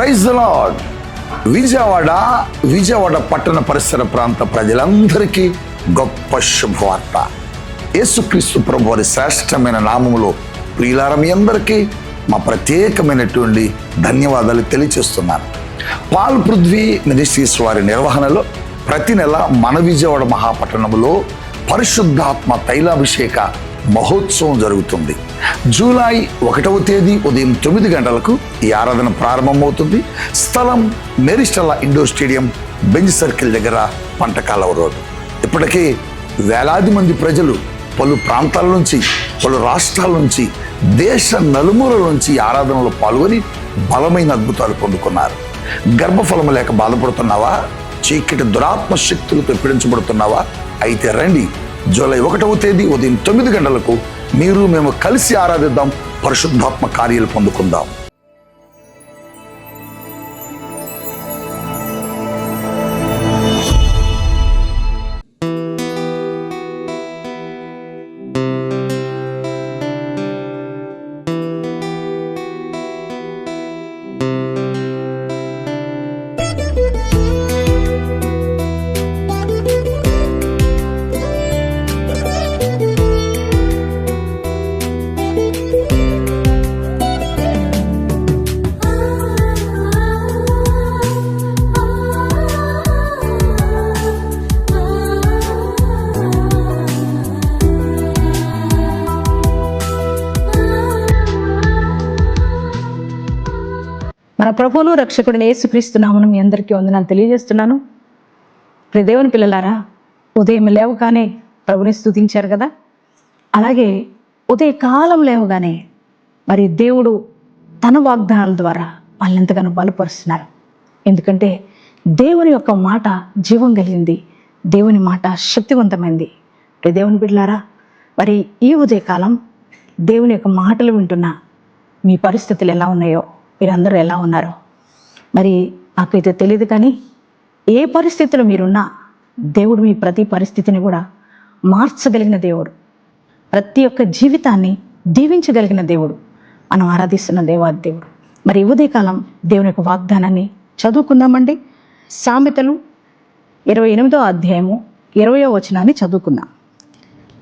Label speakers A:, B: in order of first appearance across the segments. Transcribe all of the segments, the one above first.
A: Praise lord Vijayawada Vijayawada పట్టణ పరిసర ప్రాంత ప్రజలందరికీ గొప్ప శుభవార్త. యేసుక్రీస్తు ప్రభు వారి శ్రేష్టమైన నామములో ప్రియులార మీ అందరికీ మా ప్రత్యేకమైనటువంటి ధన్యవాదాలు తెలియచేస్తున్నాను. పాల్ పృథ్వీ మినిస్ట్రీస్ వారి నిర్వహణలో ప్రతి నెల మన విజయవాడ మహాపట్టణంలో పరిశుద్ధాత్మ తైలాభిషేక మహోత్సవం జరుగుతుంది. జూలై ఒకటవ తేదీ ఉదయం తొమ్మిది గంటలకు ఈ ఆరాధన ప్రారంభమవుతుంది. స్థలం మెరిస్టల్లా ఇండోర్ స్టేడియం బెంచ్ సర్కిల్ దగ్గర పంటకాలవ రోడ్డు. ఇప్పటికే వేలాది మంది ప్రజలు పలు ప్రాంతాల నుంచి పలు రాష్ట్రాల నుంచి దేశ నలుమూలల నుంచి ఆరాధనలో పాల్గొని బలమైన అద్భుతాలు పొందుకున్నారు. గర్భఫలము లేక బాధపడుతున్నావా? చీకటి దురాత్మ శక్తులతో పీడించబడుతున్నావా? అయితే రండి జూలై ఒకటవ తేదీ ఉదయం తొమ్మిది గంటలకు మీరు మేము కలిసి ఆరాధిద్దాం పరిశుద్ధాత్మ కార్యాలు పొందుకుందాం.
B: మన ప్రభువును రక్షకుడిని ఏసుక్రీస్తున్నామని మీ అందరికీ వందనాలు తెలియజేస్తున్నాను. ప్రియ దేవుని పిల్లలారా ఉదయం లేవగానే ప్రభుని స్తుతించారు కదా? అలాగే ఉదయ కాలం లేవగానే మరి దేవుడు తన వాగ్దానాల ద్వారా వాళ్ళని ఎంతగానో బలపరుస్తున్నారు. ఎందుకంటే దేవుని యొక్క మాట జీవం కలిగింది. దేవుని మాట శక్తివంతమైంది. ప్రియ దేవుని బిడ్డలారా మరి ఈ ఉదయకాలం దేవుని యొక్క మాటలు వింటున్న మీ పరిస్థితులు ఎలా ఉన్నాయో మీరందరూ ఎలా ఉన్నారో? మరి నాకైతే తెలియదు కానీ ఏ పరిస్థితిలో మీరున్నా దేవుడు మీ ప్రతి పరిస్థితిని కూడా మార్చగలిగిన దేవుడు. ప్రతి ఒక్క జీవితాన్ని దీవించగలిగిన దేవుడు. మనం ఆరాధిస్తున్న దేవాది దేవుడు. మరి ఉదయకాలం దేవుని యొక్క వాగ్దానాన్ని చదువుకుందామండి. సామెతలు ఇరవై ఎనిమిదో అధ్యాయము ఇరవయో వచనాన్ని చదువుకుందాం.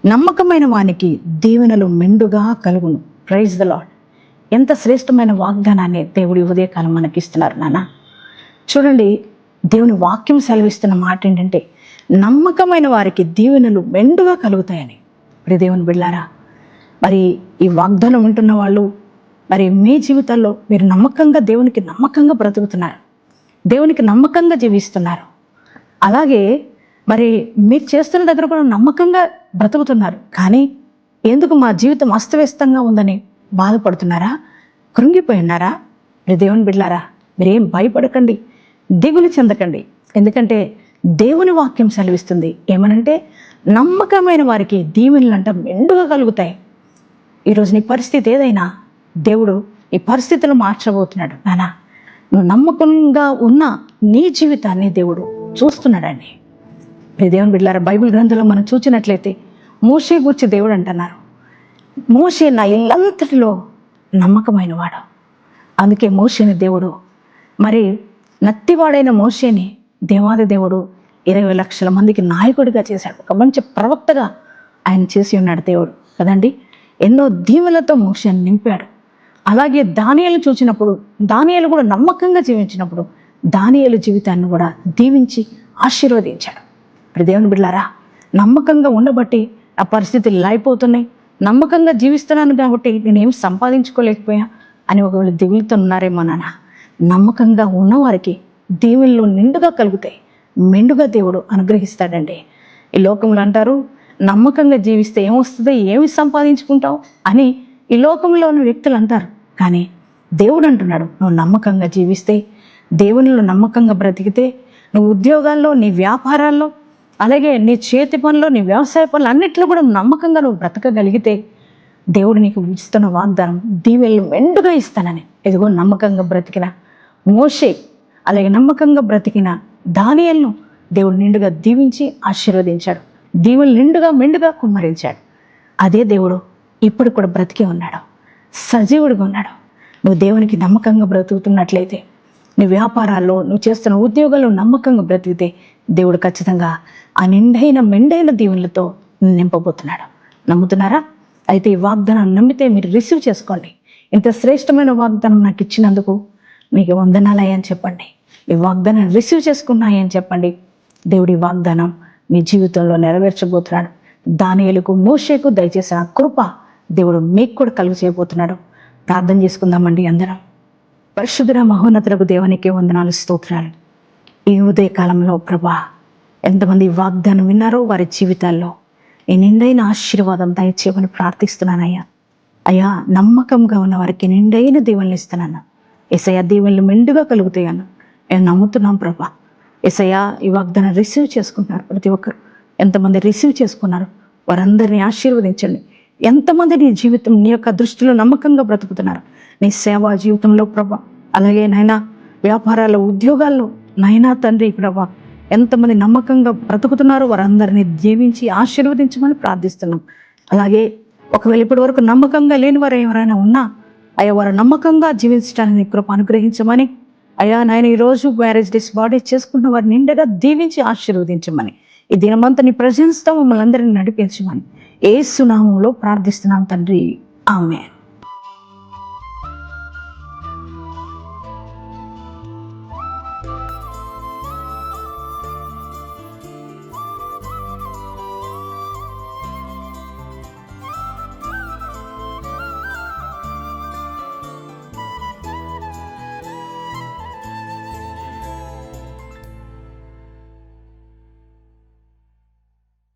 B: నమ్మకమైన వానికి దీవెనలు మెండుగా కలుగును. ప్రైజ్ ద లాడ్ ఎంత శ్రేష్టమైన వాగ్దానాన్ని దేవుడి ఉదయకాలం మనకి ఇస్తున్నారు నాన్న చూడండి దేవుని వాక్యం సెలవిస్తున్న మాట ఏంటంటే నమ్మకమైన వారికి దీవెనలు మెండుగా కలుగుతాయని. ఇప్పుడు దేవుని బిళ్ళారా మరి ఈ వాగ్దానం వింటున్న వాళ్ళు మరి మీ జీవితాల్లో మీరు నమ్మకంగా దేవునికి నమ్మకంగా బ్రతుకుతున్నారు దేవునికి నమ్మకంగా జీవిస్తున్నారు. అలాగే మరి మీరు చేస్తున్న దగ్గర కూడా నమ్మకంగా బ్రతుకుతున్నారు. కానీ ఎందుకు మా జీవితం అస్తవ్యస్తంగా ఉందని బాధపడుతున్నారా? కృంగిపోయి ఉన్నారా మీరు దేవుని బిడ్డారా మీరేం భయపడకండి దిగులు చెందకండి. ఎందుకంటే దేవుని వాక్యం సెలవిస్తుంది. ఏమనంటే నమ్మకమైన వారికి దీవెనలంట మెండుగా కలుగుతాయి. ఈరోజు నీ పరిస్థితి ఏదైనా దేవుడు ఈ పరిస్థితులు మార్చబోతున్నాడు. నానా నువ్వు నమ్మకంగా ఉన్న నీ జీవితాన్ని దేవుడు చూస్తున్నాడండి. ప్రియ దేవుని బిడ్డారా బైబిల్ గ్రంథంలో మనం చూసినట్లయితే మూసే గురించి దేవుడు అంటున్నారు. మోషే నా ఇల్లంతటిలో నమ్మకమైన వాడు అందుకే మోషేని దేవుడు మరి నత్తివాడైన మోషేని దేవాది దేవుడు ఇరవై లక్షల మందికి నాయకుడిగా చేశాడు. ఒక మంచి ప్రవక్తగా ఆయన చేసి ఉన్నాడు దేవుడు. కదండి? ఎన్నో దీవెలతో మోషేని నింపాడు. అలాగే దానియాలు చూసినప్పుడు దానియాలు కూడా నమ్మకంగా జీవించినప్పుడు దానియాలు జీవితాన్ని కూడా దీవించి ఆశీర్వదించాడు. ఇప్పుడు దేవుని బిడ్డారా నమ్మకంగా ఉండబట్టి ఆ పరిస్థితులు ఇలా అయిపోతున్నాయి. నమ్మకంగా జీవిస్తున్నాను కాబట్టి నేనేం సంపాదించుకోలేకపోయా అని ఒకవేళ దిగులుతో ఉన్నారేమో నాన్న నమ్మకంగా ఉన్నవారికి దీవెనలు నిండుగా కలుగుతాయి. మెండుగా దేవుడు అనుగ్రహిస్తాడండి. ఈ లోకంలో అంటారు నమ్మకంగా జీవిస్తే ఏమొస్తుంది ఏమి సంపాదించుకుంటావు అని ఈ లోకంలో ఉన్న వ్యక్తులు అంటారు. కానీ దేవుడు అంటున్నాడు నువ్వు నమ్మకంగా జీవిస్తే దేవునిలో నమ్మకంగా బ్రతికితే నువ్వు ఉద్యోగాల్లో నీ వ్యాపారాల్లో అలాగే నీ చేతి పనులు నీ వ్యవసాయ పనులు అన్నిట్లో కూడా నమ్మకంగా నువ్వు బ్రతకగలిగితే దేవుడు నీకు ఇస్తున్న వాగ్దానం దీవెళ్ళు మెండుగా ఇస్తానని. ఎదుగో నమ్మకంగా బ్రతికిన మోషే అలాగే నమ్మకంగా బ్రతికిన దానియల్ను దేవుడు నిండుగా దీవించి ఆశీర్వదించాడు. దీవులు నిండుగా మెండుగా కుమ్మరించాడు. అదే దేవుడు ఇప్పుడు కూడా బ్రతికే ఉన్నాడు. సజీవుడిగా ఉన్నాడు. నువ్వు దేవునికి నమ్మకంగా బ్రతుకుతున్నట్లయితే నీ వ్యాపారాల్లో నువ్వు చేస్తున్న ఉద్యోగాల్లో నమ్మకంగా బ్రతికితే దేవుడు ఖచ్చితంగా ఆ నిండైన మెండైన దీవులతో నింపబోతున్నాడు. నమ్ముతున్నారా? అయితే ఈ వాగ్దానాన్ని నమ్మితే మీరు రిసీవ్ చేసుకోండి. ఇంత శ్రేష్టమైన వాగ్దానం నాకు ఇచ్చినందుకు మీకు వందనాలయ్యని చెప్పండి. ఈ వాగ్దానాన్ని రిసీవ్ చేసుకున్నాయని చెప్పండి. దేవుడి వాగ్దానం మీ జీవితంలో నెరవేర్చబోతున్నాడు. దానియలకు మోషేకు దయచేసిన కృప దేవుడు మీకు కూడా కలుగు చేయబోతున్నాడు. ప్రార్థన చేసుకుందామండి అందరం. పరిశుద్ధ మహోన్నతులకు దేవునికి వందనాలు స్తోత్రాలు. ఈ ఉదయ కాలంలో ప్రభా ఎంతమంది వాగ్దానం విన్నారో వారి జీవితాల్లో. ఈ నిండైన ఆశీర్వాదం దయచేయమని ప్రార్థిస్తున్నానయ్యా. అయ్యా నమ్మకంగా ఉన్న వారికి నిండైన దీవెనలు ఇస్తున్నాను. ఎసయ్యా దీవెనలు మెండుగా కలుగుతాయను నేను నమ్ముతున్నాం ప్రభా. ఎసయ్యా ఈ వాగ్దానం రిసీవ్ చేసుకుంటున్నారు ప్రతి ఒక్కరు. ఎంతమంది రిసీవ్ చేసుకున్నారు వారందరినీ ఆశీర్వదించండి. ఎంతమంది నీ జీవితం నీ యొక్క దృష్టిలో నమ్మకంగా బ్రతుకుతున్నారు. నీ సేవా జీవితంలో ప్రభా అలాగే నాయన వ్యాపారాల్లో ఉద్యోగాల్లో నైనా తండ్రి ప్రభా ఎంతమంది నమ్మకంగా బ్రతుకుతున్నారో వారందరినీ దీవించి ఆశీర్వదించమని ప్రార్థిస్తున్నాం. అలాగే ఒకవేళ ఇప్పటి వరకు నమ్మకంగా లేని వారు ఎవరైనా ఉన్నా అయ్యా వారు నమ్మకంగా జీవించడానికి కృప అనుగ్రహించమని అయ్యా నాయన ఈరోజు మ్యారేజ్ డేస్ బాడీ చేసుకున్న వారిని నిండగా దీవించి ఆశీర్వదించమని ఈ దినమంతా నీ ప్రజెన్స్తో మమ్మల్ని అందరినీ నడిపించమని ఏ సునామంలో ప్రార్థిస్తున్నాం తండ్రి. ఆమె